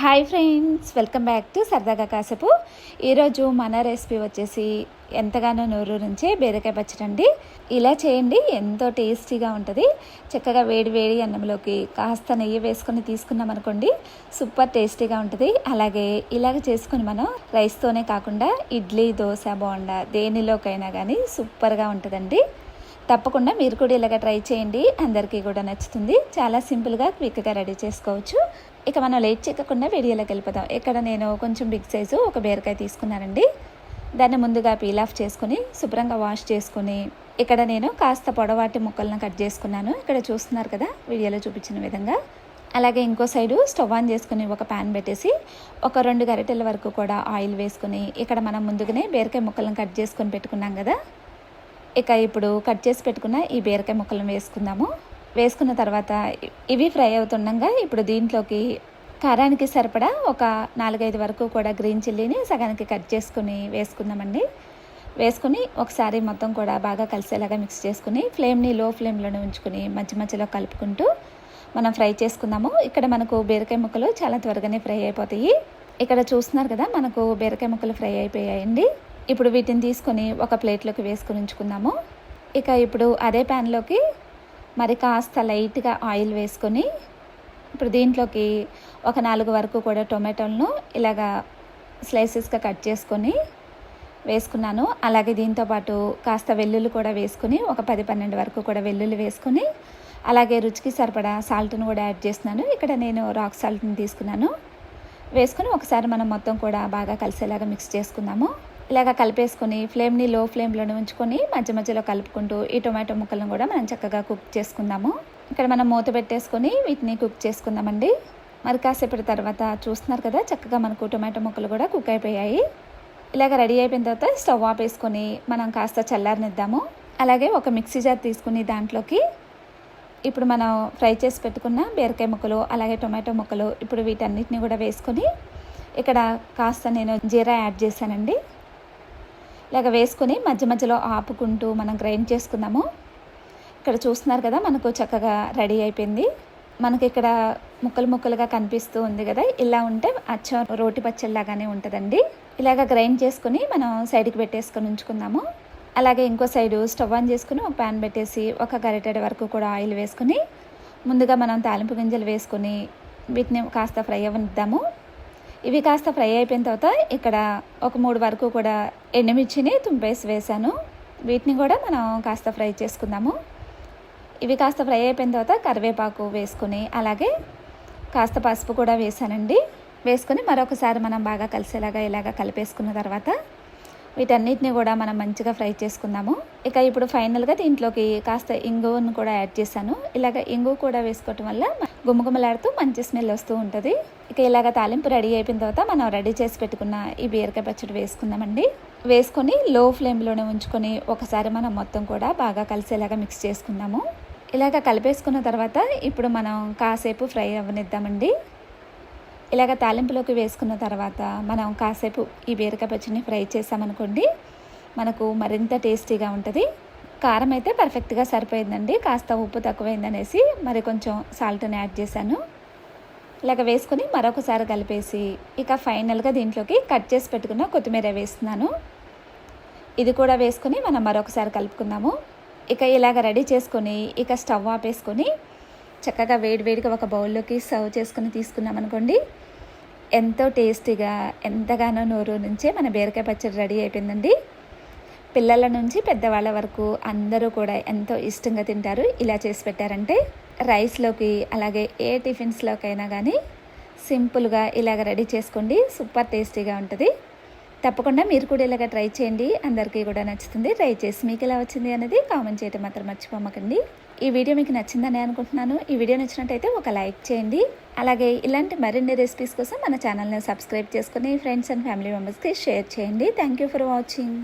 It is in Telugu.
Hi friends welcome back to సరదాగా కాసేపు ఈరోజు మన రెసిపీ వచ్చేసి ఎంతగానో నూరు నుంచే బీరకాయ పచ్చడి అండి. ఇలా చేయండి ఎంతో టేస్టీగా ఉంటుంది. చక్కగా వేడి వేడి అన్నంలోకి కాస్త నెయ్యి వేసుకొని తీసుకున్నాం అనుకోండి సూపర్ టేస్టీగా ఉంటుంది. అలాగే ఇలాగ చేసుకుని మనం రైస్తోనే కాకుండా ఇడ్లీ దోశ బోండా దేనిలోకైనా కానీ సూపర్గా ఉంటుందండి. తప్పకుండా మీరు కూడా ఇలాగ ట్రై చేయండి. అందరికీ కూడా నచ్చుతుంది. చాలా సింపుల్గా క్విక్గా రెడీ చేసుకోవచ్చు. ఇక మనం లేట్ చేయకుండా వీడియోలోకి వెళ్ళిపోదాం. ఇక్కడ నేను కొంచెం బిగ్ సైజు ఒక బీరకాయ తీసుకున్నానండి. దాన్ని ముందుగా పీల్ ఆఫ్ చేసుకుని శుభ్రంగా వాష్ చేసుకుని ఇక్కడ నేను కాస్త పొడవాటి ముక్కలను కట్ చేసుకున్నాను. ఇక్కడ చూస్తున్నారు కదా వీడియోలో చూపించిన విధంగా. అలాగే ఇంకో సైడు స్టవ్ ఆన్ చేసుకుని ఒక ప్యాన్ పెట్టేసి ఒక రెండు గరిటెల వరకు కూడా ఆయిల్ వేసుకుని ఇక్కడ మనం ముందుగానే బీరకాయ ముక్కలను కట్ చేసుకొని పెట్టుకున్నాం కదా. ఇక ఇప్పుడు కట్ చేసి పెట్టుకున్న ఈ బీరకాయ ముక్కలను వేసుకుందాము. వేసుకున్న తర్వాత ఇవి ఫ్రై అవుతుండగా ఇప్పుడు దీంట్లోకి కారానికి సరిపడా ఒక నాలుగైదు వరకు కూడా గ్రీన్ చిల్లీని సగానికి కట్ చేసుకుని వేసుకుందామండి. వేసుకుని ఒకసారి మొత్తం కూడా బాగా కలిసేలాగా మిక్స్ చేసుకుని ఫ్లేమ్ని లో ఫ్లేమ్లోనే ఉంచుకుని మధ్య మధ్యలో కలుపుకుంటూ మనం ఫ్రై చేసుకుందాము. ఇక్కడ మనకు బీరకాయ ముక్కలు చాలా త్వరగానే ఫ్రై అయిపోతాయి. ఇక్కడ చూస్తున్నారు కదా మనకు బీరకాయ ముక్కలు ఫ్రై అయిపోయాయండి. ఇప్పుడు వీటిని తీసుకొని ఒక ప్లేట్లోకి వేసుకొని ఉంచుకుందాము. ఇక ఇప్పుడు అదే ప్యాన్లోకి మరి కాస్త లైట్గా ఆయిల్ వేసుకొని ఇప్పుడు దీంట్లోకి ఒక నాలుగు వరకు కూడా టొమాటోలను ఇలాగా స్లైసెస్గా కట్ చేసుకొని వేసుకున్నాను. అలాగే దీంతోపాటు కాస్త వెల్లుల్లి కూడా వేసుకుని ఒక పది పన్నెండు వరకు కూడా వెల్లుల్లి వేసుకుని అలాగే రుచికి సరిపడా సాల్ట్ను కూడా యాడ్ చేస్తున్నాను. ఇక్కడ నేను రాక్ సాల్ట్ని తీసుకున్నాను. వేసుకుని ఒకసారి మనం మొత్తం కూడా బాగా కలిసేలాగా మిక్స్ చేసుకుందాము. ఇలాగ కలిపేసుకొని ఫ్లేమ్ని లో ఫ్లేమ్లోనే ఉంచుకొని మధ్య మధ్యలో కలుపుకుంటూ ఈ టొమాటో ముక్కలను కూడా మనం చక్కగా కుక్ చేసుకుందాము. ఇక్కడ మనం మూత పెట్టేసుకొని వీటిని కుక్ చేసుకుందామండి. మరి కాసేపటి తర్వాత చూస్తున్నారు కదా చక్కగా మనకు టొమాటో ముక్కలు కూడా కుక్ అయిపోయాయి. ఇలాగ రెడీ అయిపోయిన తర్వాత స్టవ్ ఆపేసుకొని మనం కాస్త చల్లారనిద్దాము. అలాగే ఒక మిక్సీ జార్ తీసుకుని దాంట్లోకి ఇప్పుడు మనం ఫ్రై చేసి పెట్టుకున్న బీరకాయ ముక్కలు అలాగే టొమాటో ముక్కలు ఇప్పుడు వీటన్నిటిని కూడా వేసుకొని ఇక్కడ కాస్త నేను జీరా యాడ్ చేశానండి. ఇలాగ వేసుకొని మధ్య మధ్యలో ఆపుకుంటూ మనం గ్రైండ్ చేసుకుందాము. ఇక్కడ చూస్తున్నారు కదా మనకు చక్కగా రెడీ అయిపోయింది. మనకి ఇక్కడ ముక్కలు ముక్కలుగా కనిపిస్తూ ఉంది కదా ఇలా ఉంటే అచ్చం రోటి పచ్చడిలాగానే ఉంటుందండి. ఇలాగ గ్రైండ్ చేసుకుని మనం సైడ్కి పెట్టేసుకొని ఉంచుకుందాము. అలాగే ఇంకో సైడు స్టవ్ ఆన్ చేసుకుని ఒక ప్యాన్ పెట్టేసి ఒక గరిటెడ వరకు కూడా ఆయిల్ వేసుకుని ముందుగా మనం తాలింపు గింజలు వేసుకొని వీటిని కాస్త ఫ్రై అవ్వనిద్దాము. ఇవి కాస్త ఫ్రై అయిపోయిన తర్వాత ఇక్కడ ఒక మూడు వరకు కూడా ఎండుమిర్చిని తుంపేసి వేసాను వీటిని కూడా మనం కాస్త ఫ్రై చేసుకుందాము. ఇవి కాస్త ఫ్రై అయిపోయిన తర్వాత కరివేపాకు వేసుకుని అలాగే కాస్త పసుపు కూడా వేసానండి వేసుకొని మరొకసారి మనం బాగా కలిసేలాగా ఇలాగ కలిపేసుకున్న తర్వాత వీటన్నిటిని కూడా మనం మంచిగా ఫ్రై చేసుకుందాము. ఇక ఇప్పుడు ఫైనల్గా దీంట్లోకి కాస్త ఇంగువను కూడా యాడ్ చేశాను. ఇలాగ ఇంగువ కూడా వేసుకోవటం వల్ల గుమగుమలాడుతూ మంచి స్మెల్ వస్తూ ఉంటుంది. ఇక ఇలాగ తాలింపు రెడీ అయిపోయిన తర్వాత మనం రెడీ చేసి పెట్టుకున్న ఈ బీరకాయ పచ్చడి వేసుకుందామండి. వేసుకొని లో ఫ్లేమ్లోనే ఉంచుకొని ఒకసారి మనం మొత్తం కూడా బాగా కలిసేలాగా మిక్స్ చేసుకుందాము. ఇలాగ కలిపేసుకున్న తర్వాత ఇప్పుడు మనం కాసేపు ఫ్రై అవ్వనిద్దామండి. ఇలాగ తాలింపులోకి వేసుకున్న తర్వాత మనం కాసేపు ఈ బీరకాయ పచ్చడిని ఫ్రై చేసామనుకోండి మనకు మరింత టేస్టీగా ఉంటుంది. కారం అయితే పర్ఫెక్ట్గా సరిపోయిందండి. కాస్త ఉప్పు తక్కువైందనేసి మరి కొంచెం సాల్ట్ని యాడ్ చేశాను. ఇలాగ వేసుకొని మరొకసారి కలిపేసి ఇక ఫైనల్గా దీంట్లోకి కట్ చేసి పెట్టుకున్న కొత్తిమీర వేస్తున్నాను. ఇది కూడా వేసుకొని మనం మరొకసారి కలుపుకుందాము. ఇక ఇలాగ రెడీ చేసుకొని ఇక స్టవ్ ఆపేసుకొని చక్కగా వేడివేడిగా ఒక బౌల్లోకి సర్వ్ చేసుకుని తీసుకున్నాం అనుకోండి ఎంతో టేస్టీగా ఎంతగానో నోరు నుంచే మన బీరకాయ పచ్చడి రెడీ అయిపోయిందండి. పిల్లల నుంచి పెద్దవాళ్ళ వరకు అందరూ కూడా ఎంతో ఇష్టంగా తింటారు. ఇలా చేసి పెట్టారంటే రైస్లోకి అలాగే ఏ టిఫిన్స్లోకైనా కానీ సింపుల్గా ఇలాగ రెడీ చేసుకోండి. సూపర్ టేస్టీగా ఉంటుంది. తప్పకుండా మీరు కూడా ఇలాగ ట్రై చేయండి. అందరికీ కూడా నచ్చుతుంది. ట్రై చేసి మీకు ఎలా వచ్చింది అనేది కామెంట్ చేయటం మాత్రం మర్చిపోమకండి. ఈ వీడియో మీకు నచ్చిందని అనుకుంటున్నాను. ఈ వీడియో నచ్చినట్టయితే ఒక లైక్ చేయండి. అలాగే ఇలాంటి మరిన్ని రెసిపీస్ కోసం మన ఛానల్ని సబ్స్క్రైబ్ చేసుకుని ఫ్రెండ్స్ అండ్ ఫ్యామిలీ మెంబర్స్కి షేర్ చేయండి. Thank you for watching.